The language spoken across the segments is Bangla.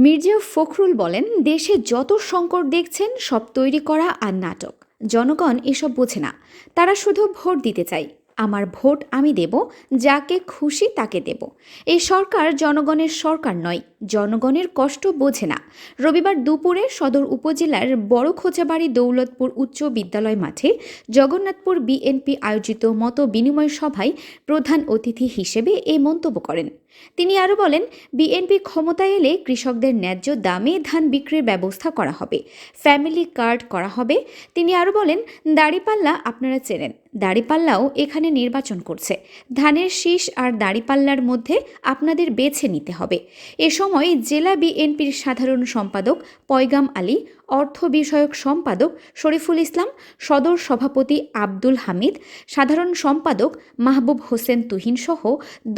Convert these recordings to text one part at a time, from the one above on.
মির্জা ফখরুল বলেন, দেশে যত সংকট দেখছেন, সব তৈরি করা আর নাটক। জনগণ এসব বোঝে না। তারা শুধু ভোট দিতে চায়। আমার ভোট আমি দেব, যাকে খুশি তাকে দেব। এই সরকার জনগণের সরকার নয়, জনগণের কষ্ট বোঝে না। রবিবার দুপুরে সদর উপজেলার বড় খোঁচাবাড়ি দৌলতপুর উচ্চ বিদ্যালয় মাঠে জগন্নাথপুর বিএনপি আয়োজিত মত বিনিময় সভায় প্রধান অতিথি হিসেবে এ মন্তব্য করেন। তিনি আরও বলেন, বিএনপি ক্ষমতায় এলে কৃষকদের ন্যায্য দামে ধান বিক্রির ব্যবস্থা করা হবে, ফ্যামিলি কার্ড করা হবে। তিনি আরও বলেন, দাড়িপাল্লা আপনারা চেনেন। দাড়িপাল্লাও এখানে নির্বাচন করছে। ধানের শীষ আর দাড়িপাল্লার মধ্যে আপনাদের বেছে নিতে হবে। এ সময় জেলা বিএনপির সাধারণ সম্পাদক পয়গাম আলী, অর্থ বিষয়ক সম্পাদক শরীফুল ইসলাম, সদর সভাপতি আব্দুল হামিদ, সাধারণ সম্পাদক মাহবুব হোসেন তুহিন সহ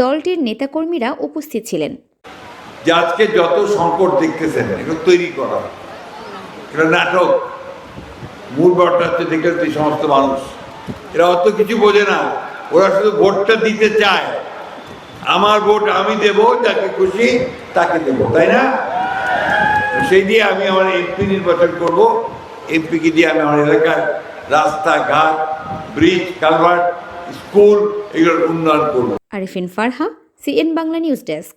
দলটির নেতাকর্মীরা উপস্থিত ছিলেন। আজকে যত সংকট দেখতেছেন তৈরি করা নাটক। মূল বটটা হচ্ছে সমস্ত মানুষ এরা অত কিছু বোঝে না। ওরা শুধু ভোটটা দিতে চায়। আমার ভোট আমি দেব, যাকে খুশি তাকে দেব, তাই না? সেই দিয়ে আমি আমার এমপি নির্বাচন করব। এমপিকে দিয়ে আমি আমার এলাকার রাস্তাঘাট, ব্রিজ, কালভার্ট, স্কুল এগুলোর উন্নয়ন করব। Arifin Farha, CN Bangla news desk.